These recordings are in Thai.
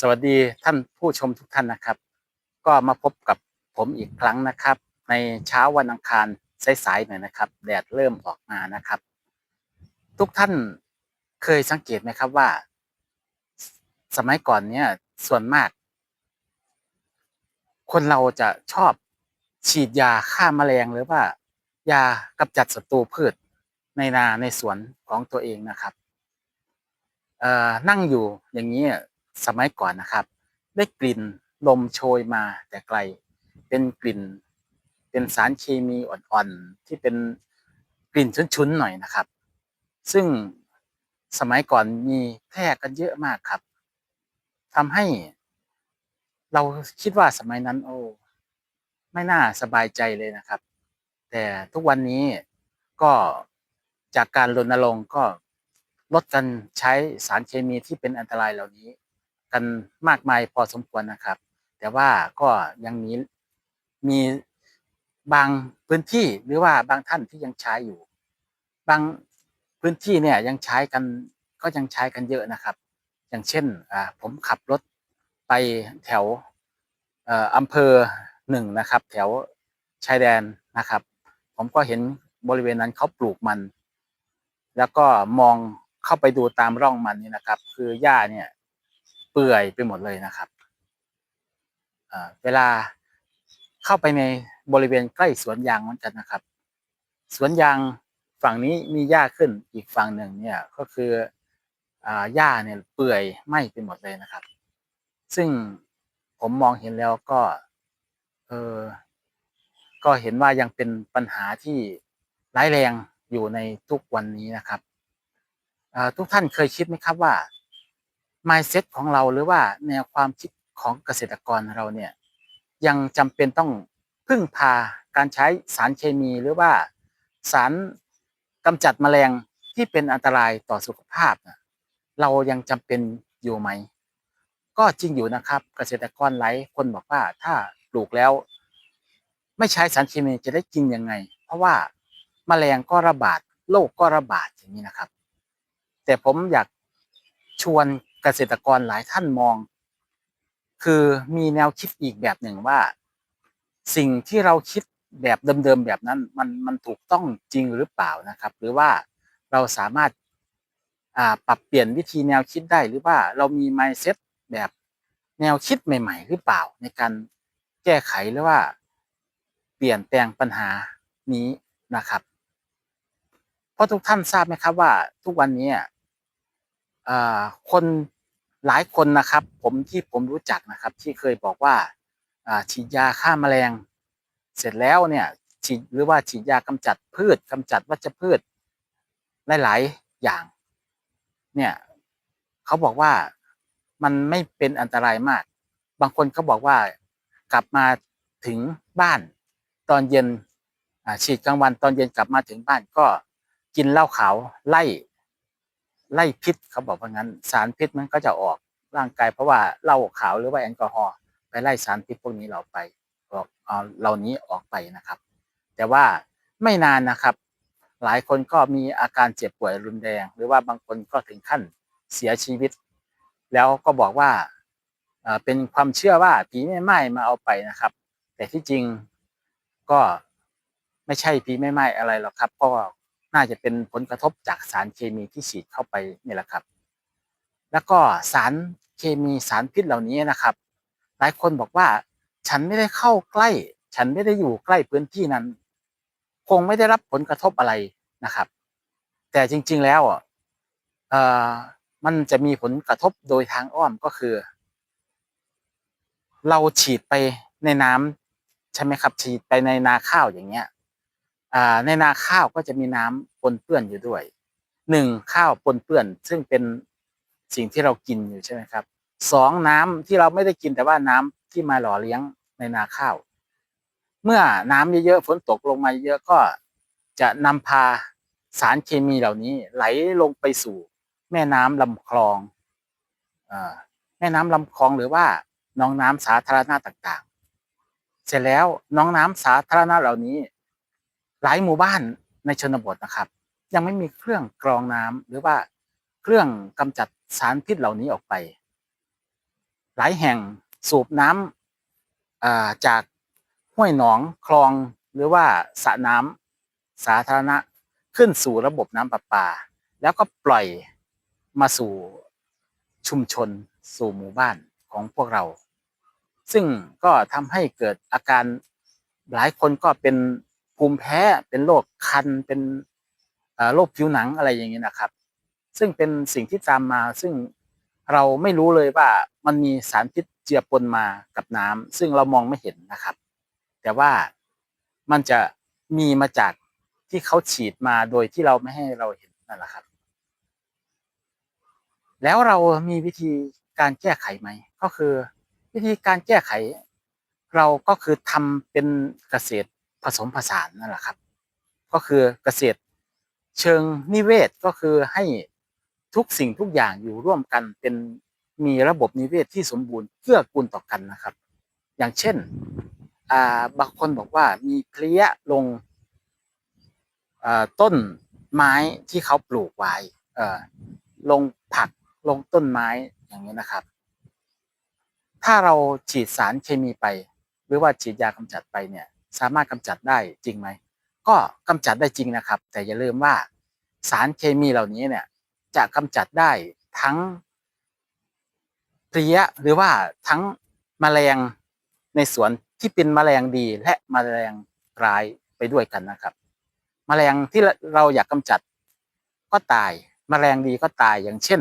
สวัสดีท่านผู้ชมทุกท่านนะครับ ก็มาพบกับผมอีกครั้งนะครับ ในเช้าวันอังคารสายๆหน่อยนะครับแดดเริ่มออกมานะครับ ทุกท่านเคยสังเกตไหมครับว่า สมัยก่อนเนี่ยส่วนมาก คนเราจะชอบฉีดยาฆ่าแมลงหรือว่า ยากำจัดศัตรูพืชในนาในสวนของตัวเองนะครับเอ่อนั่งอยู่อย่างนี้ สมัยก่อนนะครับ ได้กลิ่นลมโชยมาแต่ไกล เป็นกลิ่น เป็นสารเคมีอ่อนๆที่เป็นกลิ่นชุนๆหน่อยนะครับ ซึ่งสมัยก่อนมีแพร่กันเยอะมากครับทำให้ เราคิดว่าสมัยนั้น โอ้ไม่น่าสบายใจเลยนะครับ แต่ทุกวันนี้ก็จากการรณรงค์ก็ลดการใช้สารเคมีที่เป็นอันตรายเหล่านี้ กันมากมายพอสมควรนะครับ แต่ว่าก็ยังมีมีบางพื้นที่หรือว่าบางท่านที่ยังใช้อยู่ บางพื้นที่เนี่ยยังใช้กันก็ยังใช้กันเยอะนะครับ อย่างเช่นผมขับรถไปแถวออำเภอหนึ่งนะครับ แถวชายแดนนะครับ ผมก็เห็นบริเวณนั้นเขาปลูกมัน แล้วก็มองเข้าไปดูตามร่องมันนี่นะครับ คือหญ้าเนี่ย เปื่อยไปหมดเลยนะครับเวลาเข้าไปในบริเวณใกล้สวนยางมือนกันนะครับ สวนยางฝั่งนี้มีหญ้าขึ้นอีกฝั่งหนึ่งเนี่ยก็คือหญ้าเนี่ยเปื่อยไหม้ไปหมดเลยนะครับ ซึ่งผมมองเห็นแล้วก็เออก็เห็นว่ายังเป็นปัญหาที่ร้ายแรงอยู่ในทุกวันนี้นะครับทุกท่านเคยคิดไหมครับว่า mindset ของเราหรือว่าแนวความคิดของเกษตรกรเราเนี่ยยังจำเป็นต้องพึ่งพาการใช้สารเคมีหรือว่าสารกำจัดแมลงที่เป็นอันตรายต่อสุขภาพน่ะเรายังจำเป็นอยู่ไหม ก็จริงอยู่นะครับ เกษตรกรหลายคนบอกว่าถ้าปลูกแล้ว ไม่ใช้สารเคมีจะได้กินยังไง เพราะว่าแมลงก็ระบาดโรคก็ระบาดอย่างนี้นะครับ แต่ผมอยากชวน กษตรกรหลายท่านมอง คือมีแนวคิดอีกแบบหนึ่งว่า สิ่งที่เราคิดแบบเดิมๆแบบนั้นมันมันถูกต้องจริงหรือเปล่านะครับ หรือว่าเราสามารถาปรับเปลี่ยนวิธีแนวคิดได้หรือว่าเรามี mindset แบบแนวคิดใหม่ ๆ หรือเปล่า ในการแก้ไขหรือว่า เปลี่ยนแปลงปัญหานี้นะครับ เพราะทุกท่านทราบไหมครับว่าทุกวันนี้คน หลายคนนะครับ ผมที่ผมรู้จักนะครับ ที่เคยบอกว่าฉีดยาฆ่าแมลง เสร็จแล้วเนี่ยฉีดหรือว่าฉีดยากำจัดพืชกำจัดวัชพืชหลายๆอย่าง เนี่ยเขาบอกว่ามันไม่เป็นอันตรายมาก บางคนก็บอกว่ากลับมาถึงบ้าน ตอนเย็นฉีดกลางวันตอนเย็นกลับมาถึงบ้านก็กินเหล้าขาวไล่ ไล่พิษเขาบอกว่างั้น สารพิษมันก็จะออกร่างกายเพราะว่าเหล้าขาวหรือว่าแอลกอฮอล์ไปไล่สารพิษพวกนี้เราไปออกเอาเหล่านี้ออกไปนะครับ แต่ว่าไม่นานนะครับ หลายคนก็มีอาการเจ็บป่วยรุนแรง หรือว่าบางคนก็ถึงขั้นเสียชีวิต แล้วก็บอกว่าเอ่อเป็นความเชื่อว่าผีแม่ไม้มาเอาไปนะครับ แต่ที่จริงก็ไม่ใช่ผีแม่ไม้อะไรหรอกครับก็ น่าจะเป็นผลกระทบจากสารเคมีที่ฉีดเข้าไปนี่แหละครับ แล้วก็สารเคมีสารพิษเหล่านี้นะครับ หลายคนบอกว่าฉันไม่ได้เข้าใกล้ ฉันไม่ได้อยู่ใกล้พื้นที่นั้น คงไม่ได้รับผลกระทบอะไรนะครับ แต่จริง ๆแล้วเอ่อมันจะมีผลกระทบโดยทางอ้อมก็คือ เราฉีดไปในน้ำใช่ไหมครับ ฉีดไปในนาข้าวอย่างเงี้ย ในนาข้าวก็จะมีน้ำปนเปื้อนอยู่ด้วยหนึ่งข้าวปนเปื้อน ซึ่งเป็นสิ่งที่เรากินอยู่ใช่ไหมครับสองน้ำที่เราไม่ได้กินแต่ว่าน้ำที่มาหล่อเลี้ยงในนาข้าว เมื่อน้ำเยอะๆฝนตกลงมาเยอะก็จะนำพาสารเคมีเหล่านี้ ไหลลงไปสู่ แม่น้ำลำคลองอแม่น้ำลำคลองหรือว่าน้องน้ำสาธารณะต่างๆ เสร็จแล้วน้องน้ำสาธารณะเหล่านี้ หลายหมู่บ้านในชนบทนะครับ ยังไม่มีเครื่องกรองน้ำหรือว่าเครื่องกำจัดสารพิษเหล่านี้ออกไป หลายแห่งสูบน้ำอ่าจากห้วยหนองคลองหรือว่าสระน้ำสาธารณะขึ้นสู่ระบบน้ำประปา แล้วก็ปล่อยมาสู่ชุมชนสู่หมู่บ้านของพวกเรา ซึ่งก็ทำให้เกิดอาการหลายคนก็เป็น ภูมิแพ้เป็นโรคคันเป็นโรคผิวหนังอะไรอย่างนี้นะครับ ซึ่งเป็นสิ่งที่ตามมา ซึ่งเราไม่รู้เลยว่ามันมีสารพิษเจือปนมากับน้ำซึ่งเรามองไม่เห็นนะครับ แต่ว่ามันจะมีมาจากที่เขาฉีดมาโดยที่เราไม่ให้เราเห็นนั่นแหละครับ แล้วเรามีวิธีการแก้ไขไหม ก็คือ วิธีการแก้ไข เราก็คือทำเป็นเกษตร ผสมผสานนั่นแหละครับ ก็คือเกษตรเชิงนิเวศก็คือให้ทุกสิ่งทุกอย่างอยู่ร่วมกันเป็นมีระบบนิเวศที่สมบูรณ์เกื้อกูลต่อกันนะครับ อย่างเช่นบางคนบอกว่ามีเพลี้ยลงต้นไม้ที่เขาปลูกไว้ลงผักลงต้นไม้อย่างนี้นะครับ ถ้าเราฉีดสารเคมีไป หรือว่าฉีดยากำจัดไปเนี่ย สามารถกำจัดได้จริงไหม ก็กำจัดได้จริงนะครับ แต่อย่าลืมว่าสารเคมีเหล่านี้เนี่ยจะกำจัดได้ทั้งเพลี้ยหรือว่าทั้งแมลงในสวนที่เป็นแมลงดีและแมลงร้ายไปด้วยกันนะครับแมลงที่เราอยากกำจัดก็ตายแมลงดีก็ตายอย่างเช่น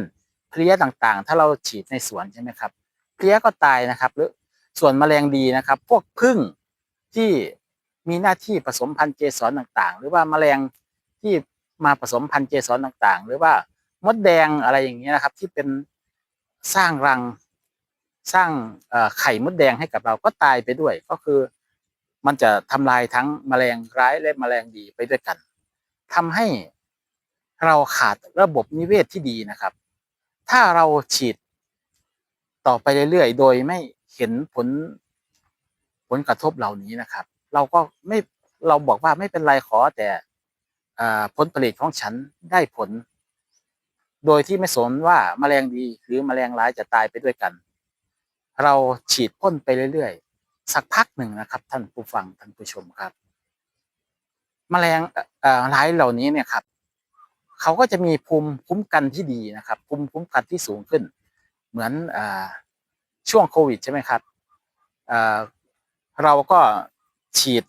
เพลี้ยต่างๆ ถ้าเราฉีดในสวนใช่ไหมครับ เพลี้ยก็ตายนะครับ หรือส่วนแมลงดีนะครับ พวกผึ้งที่ มีหน้าที่ผสมพันธุ์เกสรต่างๆ หรือว่าแมลงที่มาผสมพันธุ์เกสรต่างๆ หรือว่ามดแดงอะไรอย่างเงี้ยนะครับ ที่เป็นสร้างรังสร้างไข่มดแดงให้กับเราก็ตายไปด้วย ก็คือ มันจะทำลายทั้งแมลงร้ายและแมลงดีไปด้วยกันทำให้เราขาดระบบนิเวศที่ดีนะครับ ถ้าเราฉีดต่อไปเรื่อยๆ โดยไม่เห็นผลผลกระทบเหล่านี้นะครับ เราก็ไม่เราบอกว่าไม่เป็นไรขอแต่ผลผลิตของฉันได้ผล โดยที่ไม่สนว่าแมลงดีหรือแมลงร้ายจะตายไปด้วยกัน เราฉีดพ่นไปเรื่อยๆ สักพักหนึ่งนะครับ ท่านผู้ฟังท่านผู้ชมครับ แมลงร้ายเหล่านี้เนี่ยครับเขาก็จะมีภูมิคุ้มกันที่ดีนะครับภูมิคุ้มกันที่สูงขึ้น เหมือนอช่วงโควิดใช่ไหมครับเราก็ ฉีด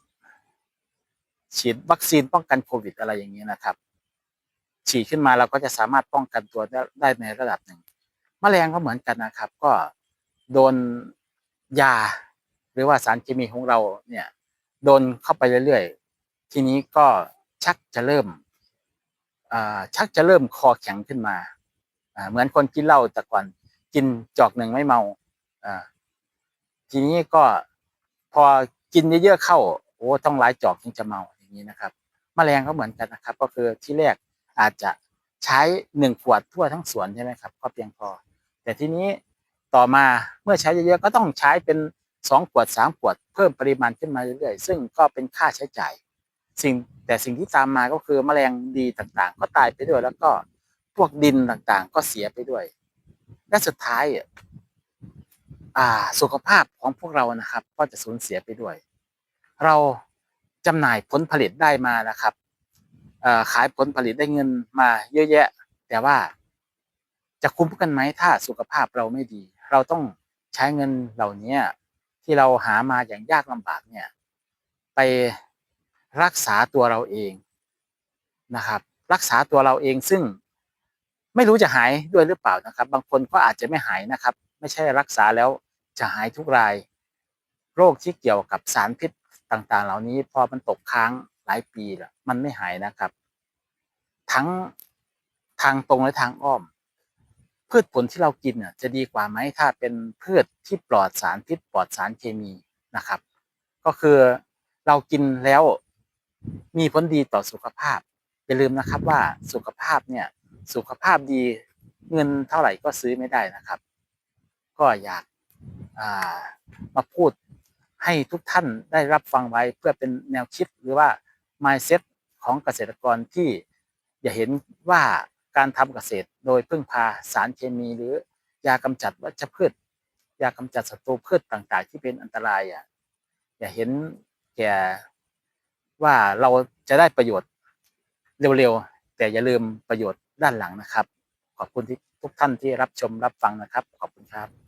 ฉีดวัคซีนป้องกันโควิดอะไรอย่างนี้นะครับ ฉีดขึ้นมาเราก็จะสามารถป้องกันตัวได้ในระดับหนึ่งแมลงก็เหมือนกันนะครับ ก็โดนยา หรือว่าสารเคมีของเราเนี่ยโดนเข้าไปเรื่อยๆ ทีนี้ก็ชักจะเริ่มชักจะเริ่มคอแข็งขึ้นมา เหมือนคนกินเหล้าแต่ก่อนกินจอกหนึ่งไม่เมาอ่าทีนี้ก็พอ กินเยอะๆเข้า โอ้ต้องหลายจอกถึงจะเมาอย่างนี้นะครับแมลงก็เหมือนกันนะครับ ก็คือที่แรกอาจจะใช้หนึ่งขวดทั่วทั้งสวนใช่ไหมครับ ก็เพียงพอ แต่ทีนี้ต่อมาเมื่อใช้เยอะๆก็ต้องใช้เป็นสองขวดสามขวดเพิ่มปริมาณขึ้นมาเรื่อยๆซึ่งก็เป็นค่าใช้จ่ายสิ่งแต่สิ่งที่ตามมาก็คือแมลงดีต่างๆ ก็ตายไปด้วย แล้วก็พวกดินต่างๆ ก็เสียไปด้วย และสุดท้ายอะ สุขภาพของพวกเรานะครับ ก็จะสูญเสียไปด้วย เราจำหน่ายผลผลิตได้มานะครับขายผลผลิตได้เงินมาเยอะแยะ แต่ว่าจะคุ้มกันไหมถ้าสุขภาพเราไม่ดี เราต้องใช้เงินเหล่านี้ที่เราหามาอย่างยากลำบากเนี่ย ไปรักษาตัวเราเองนะครับ รักษาตัวเราเองซึ่งไม่รู้จะหายด้วยหรือเปล่านะครับ บางคนก็อาจจะไม่หายนะครับ ไม่ใช่รักษาแล้ว จะหายทุกราย โรคที่เกี่ยวกับสารพิษต่างๆ เหล่านี้พอมันตกค้างหลายปีล้วมันไม่หายนะครับ ทั้งทางตรงและทางอ้อม พืชผลที่เรากินเนี่ยจะดีกว่าไหมถ้าเป็นพืชที่ปลอดสารพิษปลอดสารเคมีนะครับ ก็คือเรากินแล้วมีผลดีต่อสุขภาพอย่าลืมนะครับว่าสุขภาพเนี่ยสุขภาพดีเงินเท่าไหร่ก็ซื้อไม่ได้นะครับ ก็อยาก มาพูดให้ทุกท่านได้รับฟังไว้เพื่อเป็นแนวคิดหรือว่า mindset ของเกษตรกรที่อย่าเห็นว่าการทำเกษตรโดยพึ่งพาสารเคมีหรือยากำจัดวัชพืช ยากำจัดศัตรูพืชต่างๆ ที่เป็นอันตรายอะอย่าเห็นแก่ว่าเราจะได้ประโยชน์เร็วๆ แต่อย่าลืมประโยชน์ด้านหลังนะครับ ขอบคุณที่ทุกท่านที่รับชมรับฟังนะครับ ขอบคุณครับ